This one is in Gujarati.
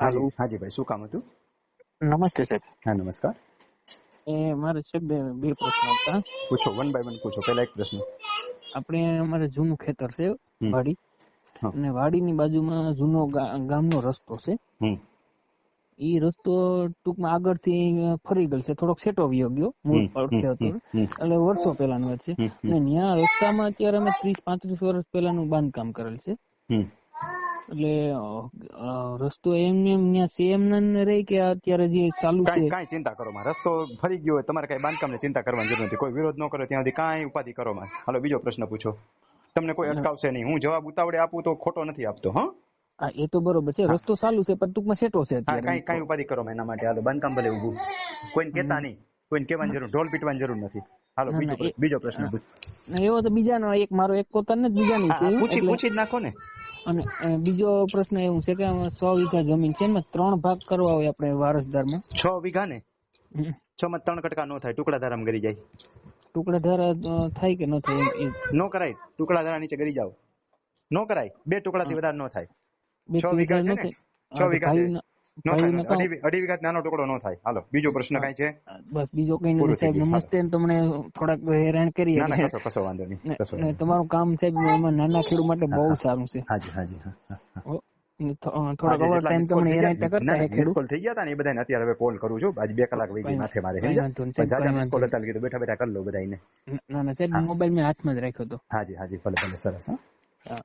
હાલો હાજી. ભાઈ શું કામ હતું? નમસ્તે સાહેબ. હા નમસ્કાર. એ મારે છે બે બે પ્રશ્ન હતા. પૂછો વન બાય વન પૂછો પહેલા એક પ્રશ્ન. આપણે અમારે જૂનું ખેતર છે વાડી. અને વાડીની બાજુમાં જૂનો ગામનો રસ્તો છે. ઈ રસ્તો ટૂંકમાં આગળથી ફરી ગયેલ છે થોડોક સેટો વિયો ગયો મૂળ પડખે હતો. એટલે વર્ષો પહેલાની છે. અને ત્યાં રસ્તામાં અત્યારે અમે ત્રીસ પાંત્રીસ વર્ષ પહેલાનું બાંધકામ કરેલ છે. એટલે રસ્તો એમ એમ સેમ ને રહી કે અત્યારે જે ચાલુ છે? કાંઈ ચિંતા કરો માં રસ્તો ફરી ગયો હોય તમારે કઈ બાંધકામની ચિંતા કરવાની જરૂર નથી. કોઈ વિરોધ ન કરો ત્યાં સુધી કાંઈ ઉપાધિ કરો માં હાલો બીજો પ્રશ્ન પૂછો. તમને કોઈ અટકાવશે નહીં. હું જવાબ ઉતાવળે આપું તો ખોટો નથી આપતો હા? હા એ તો બરોબર છે. રસ્તો ચાલુ છે પણ ટૂંકમાં સેટો છે હા કઈ કઈ કાંઈ ઉપાધિ કરો એના માટે. હાલો બાંધકામ ભલે ઊભું. કોઈને કહેતા નહીં. કોઈને કહેવાની જરૂર ઢોલ પીટવાની જરૂર નથી. હાલો બીજો બીજો પ્રશ્ન. પૂછો એવો તો બીજાનો એક મારો એક પોતાનો જ બીજાની છે પૂછી પૂછી જ નાખો ને. અને બીજો પ્રશ્ન એવું છે કે સો વીઘા જમીન છે એમાં ત્રણ ભાગ કરવા હોય આપણે વારસદારમાં. છ વીઘા ને. છ માં ત્રણ કટકા નો થાય ટુકડા ધારામાં ગરી જાય. ટુકડા ધારા થાય કે ન થાય નો કરાય ટુકડા ધારા નીચે ગરી જાવ નો કરાય બે ટુકડાથી વધારે નો થાય. છ વીઘા છે ને? છ વીઘા અઢી વિઘાત નાનો ટુકડો નો થાય. હાલો બીજો પ્રશ્ન કઈ છે? બસ બીજો કઈ નથી સાહેબ. નમસ્તે તમને થોડાક હેરાન કરીએ ના ના કશો કશો વાંધો નહીં. તમારું કામ સાહેબ એમાં નાના ખેડૂત માટે બહુ સારું છે. હાજી હાજી થોડાક ઓવર ટાઈમ તમને થઈ હેરાન કરતા હે ખેડૂત? call થઈ ગયા હતા ને એ બધાને અત્યારે હવે કોલ કરું છું. આજે બે કલાક વહી માથે મારે? પણ જાજા miss હતા કીધું બેઠા બેઠા કરી લો બધાને ના ના સાહેબ મોબાઈલ મેં હાથમાં જ રાખ્યો હતો. હાજી હાજી ભલે ભલે સરસ હા.